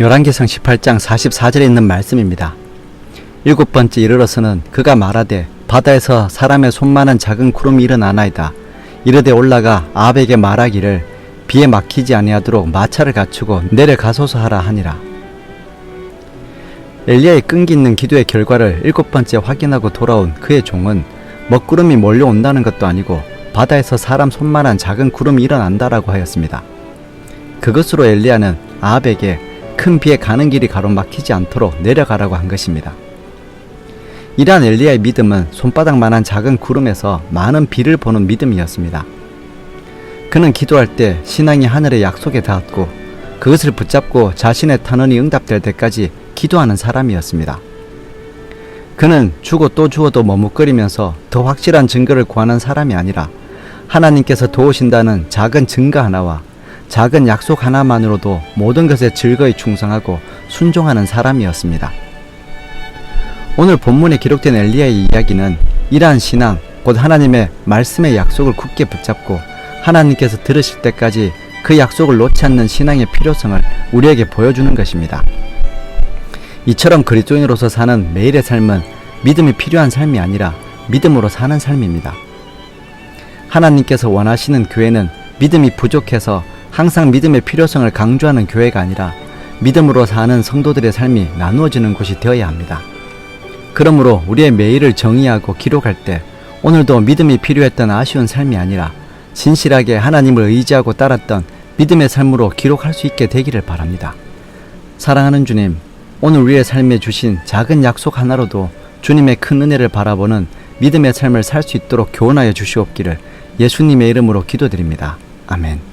열왕기상 18장 44절에 있는 말씀입니다. 일곱 번째 이르러서는 그가 말하되 바다에서 사람의 손만한 작은 구름이 일어나나이다. 이르되 올라가 아합에게 말하기를 비에 막히지 아니하도록 마차를 갖추고 내려가소서 하라 하니라. 엘리야의 끈기 있는 기도의 결과를 일곱 번째 확인하고 돌아온 그의 종은 먹구름이 몰려온다는 것도 아니고 바다에서 사람 손만한 작은 구름이 일어난다라고 하였습니다. 그것으로 엘리야는 아합에게 큰 비에 가는 길이 가로막히지 않도록 내려가라고 한 것입니다. 이러한 엘리야의 믿음은 손바닥만한 작은 구름에서 많은 비를 보는 믿음이었습니다. 그는 기도할 때 신앙이 하늘의 약속에 닿았고 그것을 붙잡고 자신의 탄원이 응답될 때까지 기도하는 사람이었습니다. 그는 주고 또 주어도 머뭇거리면서 더 확실한 증거를 구하는 사람이 아니라 하나님께서 도우신다는 작은 증거 하나와 작은 약속 하나만으로도 모든 것에 즐거이 충성하고 순종하는 사람이었습니다. 오늘 본문에 기록된 엘리야의 이야기는 이러한 신앙, 곧 하나님의 말씀의 약속을 굳게 붙잡고 하나님께서 들으실 때까지 그 약속을 놓지 않는 신앙의 필요성을 우리에게 보여주는 것입니다. 이처럼 그리스도인으로서 사는 매일의 삶은 믿음이 필요한 삶이 아니라 믿음으로 사는 삶입니다. 하나님께서 원하시는 교회는 믿음이 부족해서 항상 믿음의 필요성을 강조하는 교회가 아니라 믿음으로 사는 성도들의 삶이 나누어지는 곳이 되어야 합니다. 그러므로 우리의 매일을 정의하고 기록할 때 오늘도 믿음이 필요했던 아쉬운 삶이 아니라 진실하게 하나님을 의지하고 따랐던 믿음의 삶으로 기록할 수 있게 되기를 바랍니다. 사랑하는 주님, 오늘 우리의 삶에 주신 작은 약속 하나로도 주님의 큰 은혜를 바라보는 믿음의 삶을 살 수 있도록 교훈하여 주시옵기를 예수님의 이름으로 기도드립니다. 아멘.